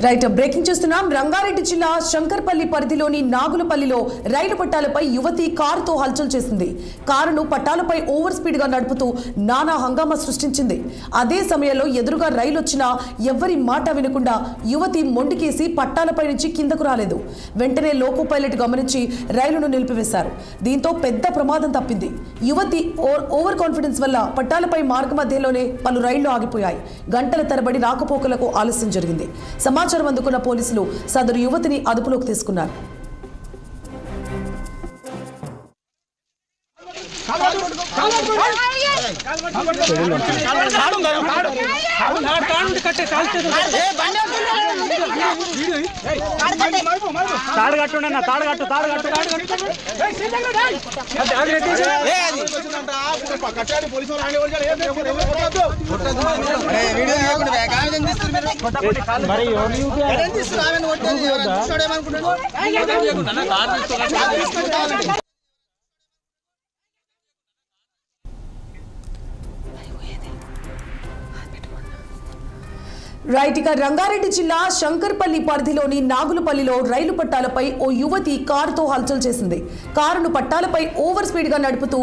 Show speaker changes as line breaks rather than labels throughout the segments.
Right breaking చూస్తున్నాం. రంగారెడ్డి జిల్లా శంకర్పల్లి పరిధిలోని నాగులపల్లిలో రైలు పట్టాలపై యువతి కారుతో హల్చల్ చేసింది. కారును పట్టాలపై ఓవర్ స్పీడ్గా నడుపుతూ నానా హంగామా సృష్టించింది. అదే సమయంలో ఎదురుగా రైలు వచ్చినా ఎవ్వరి మాట వినకుండా యువతి మొండికేసి పట్టాలపై నుంచి కిందకు రాలేదు. వెంటనే లోకో పైలట్ గమనించి రైలును నిలిపివేశారు. దీంతో పెద్ద ప్రమాదం తప్పింది. యువతి ఓ- ఓవర్ కాన్ఫిడెన్స్ వల్ల పట్టాలపై మార్గ మధ్యలోనే పలు రైళ్ళు ఆగిపోయాయి. గంటల తరబడి రాకపోకలకు ఆలస్యం జరిగింది. సమాచారం అందుకున్న పోలీసులు సదరు యువతిని అదుపులోకి తీసుకున్నారు.
తాడు కట్టుండి అన్న తాడు కట్టు తాడు కట్టు తాడు
రైట్ ఇక రంగారెడ్డి జిల్లా శంకర్పల్లి పరిధిలోని నాగులపల్లిలో రైలు పట్టాలపై ఓ యువతి కారుతో హల్చల్ చేసింది. కారును పట్టాలపై ఓవర్ స్పీడ్గా నడుపుతూ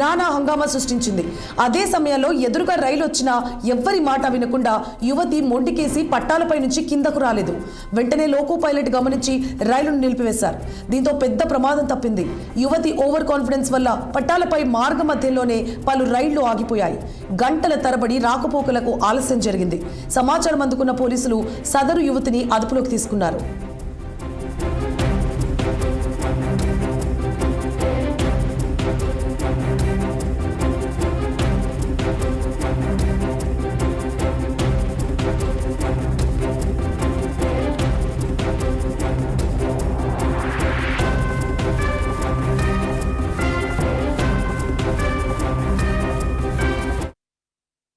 నానా హంగామా సృష్టించింది. అదే సమయంలో ఎదురుగా రైలు వచ్చినా ఎవ్వరి మాట వినకుండా యువతి మొండికేసి పట్టాలపై నుంచి కిందకు రాలేదు. వెంటనే లోకో పైలట్ గమనించి రైలును నిలిపివేశారు. దీంతో పెద్ద ప్రమాదం తప్పింది. యువతి ఓవర్ కాన్ఫిడెన్స్ వల్ల పట్టాలపై మార్గ మధ్యలోనే పలు రైళ్ళు ఆగిపోయాయి. గంటల తరబడి రాకపోకలకు ఆలస్యం జరిగింది. సమాచారం అందుకున్న పోలీసులు సదరు యువతిని అదుపులోకి తీసుకున్నారు.